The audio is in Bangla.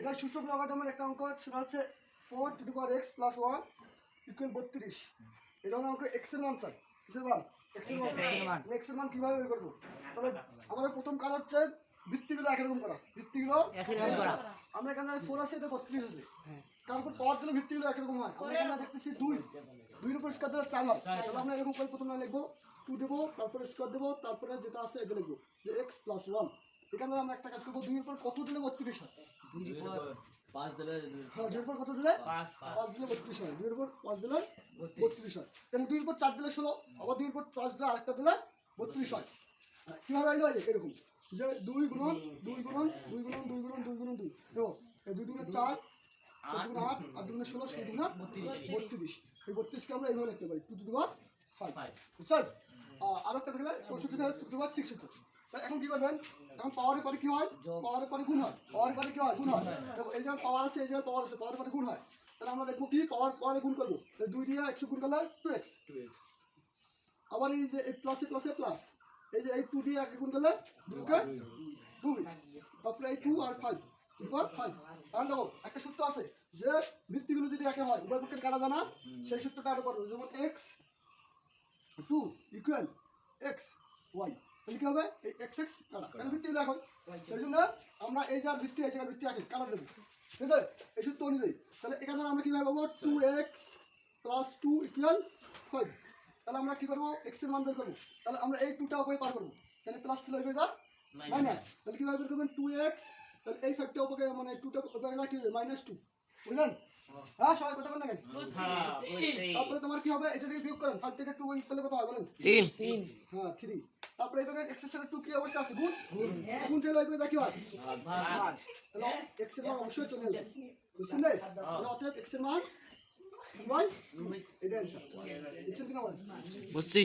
এটা সূচক লগারিদমের একটা অঙ্ক সেটা হচ্ছে four two two power x plus one equal বত্রিশ। এই ধরনের অঙ্ক এক্স মান চাই। কিসের মান? এক্স মান। X মান। এক্স কীভাবে বের করব? তাহলে আমাদের প্রথম কাজ হচ্ছে ভিত্তিগুলো একরকম করা। ভিত্তিগুলো একই করা। আমরা এখানে ফোর আছে এটা বত্রিশ আছে। কারণ পাওয়ার দিলে ভিত্তিগুলো একরকম হয়। আমরা এখানে দেখতেছি দুই। দুইয়ের উপর স্কোয়ার দিলে চার হয়। তাহলে আমরা এরকম করে প্রথমে লিখব। টু দেবো তারপরে স্কোয়ার দেবো তারপরে যেটা আছে এটা লিখব যে এক্স প্লাস ওয়ান এখানে আমরা একটা কাজ করব দুইয়ের উপর কত দিলে বত্রিশ হয়? পাঁচ দিলে হ্যাঁ দুইয়ের উপর কত দিলে? পাঁচ দিলে বত্রিশ হয়। দুইয়ের উপর পাঁচ দিলে বত্রিশ। হয়। কেন দুইয়ের উপর চার দিলে ষোলো আবার দুইয়ের উপর পাঁচ দিলে আরেকটা দিলে বত্রিশ হয়। হ্যাঁ, কীভাবে আইলো? এরকম। যে দুই গুণন দুই গুণন দুই গুণন দুই গুণন দুই গুণন দুই। দেখো এই দুই দুগুণে চার চার দুগুণে আট আট দুগুণে ষোলো ষোলো দুগুণে বত্রিশ। এই বত্রিশকে আমরা এইভাবে লিখতে পারি। টু টু ফাইভ বুঝছেন? আর একটা দেখলে চৌষট্টি থেকে টু দুবার সিক্স হতো এখন কি করবেন? এখন পাওয়ারের পরে কি হয়? পাওয়ারের পরে গুণ হয়। পাওয়ারের পরে কি হয়? গুণ হয়। দেখো এই জায়গায় পাওয়ার আছে এই জায়গায় পাওয়ার আছে পাওয়ারের পরে গুণ হয়। তাহলে আমরা দেখব কি? পাওয়ার পাওয়ারে গুণ করব। দুই দিয়ে একশো গুণ করলে টু এক্স টু এক্স আবার এই যে এই প্লাসে প্লাসে প্লাস এই যে এই টু দিয়ে এক গুণ করলে দুকে দুই। তারপরে এই টু আর ফাইভ ফোর ফাইভ কারণ দেখো একটা সূত্র আছে যে ভিত্তিগুলো যদি একে হয় উভয় পক্ষের কাটা জানা সেই সূত্রটা আরও পারব যেমন x two equal x y তাহলে কি হবে এই এক্স এক্স কাটা কেন ভিত্তিগুলো এক হয় সেই জন্য আমরা এই যার ভিত্তি এই জায়গার ভিত্তি আগে কাটা দেবো? ঠিক আছে? এই সূত্র অনুযায়ী। তাহলে এখানে আমরা কীভাবে পাবো? Two x plus two equal five তাহলে আমরা কি করব? এক্সের মান বের করব। তাহলে আমরা এই টুটা উপরে পার করব। তাহলে প্লাস ছিল হয়ে যা? মাইনাস তাহলে কীভাবে বের করবেন? টু এক্স তাহলে এই ফাইভটা উপরে মানে টুটা উপরে যা কি হবে? মাইনাস টু বুঝলেন? হ্যাঁ সবাই কথা বলেন তারপরে তোমার কি হবে? এটা থেকে বিয়োগ করেন। ফাইভ থেকে টু ইকুয়াল কত হয় বলেন। তিন। তিন। হ্যাঁ থ্রি তারপরে এখানে এক্সের টু কি অবস্থা আছে? গুণ? গুণ। থেকে লাগবে যা কি হয়? তাহলে এক্সের মান অবশ্যই চলে আসবে। বুঝছেন রে? তাহলে অতএব এক্সের মান এটা অ্যান্সার বুঝছেন কিনা বলেন? বুঝছি।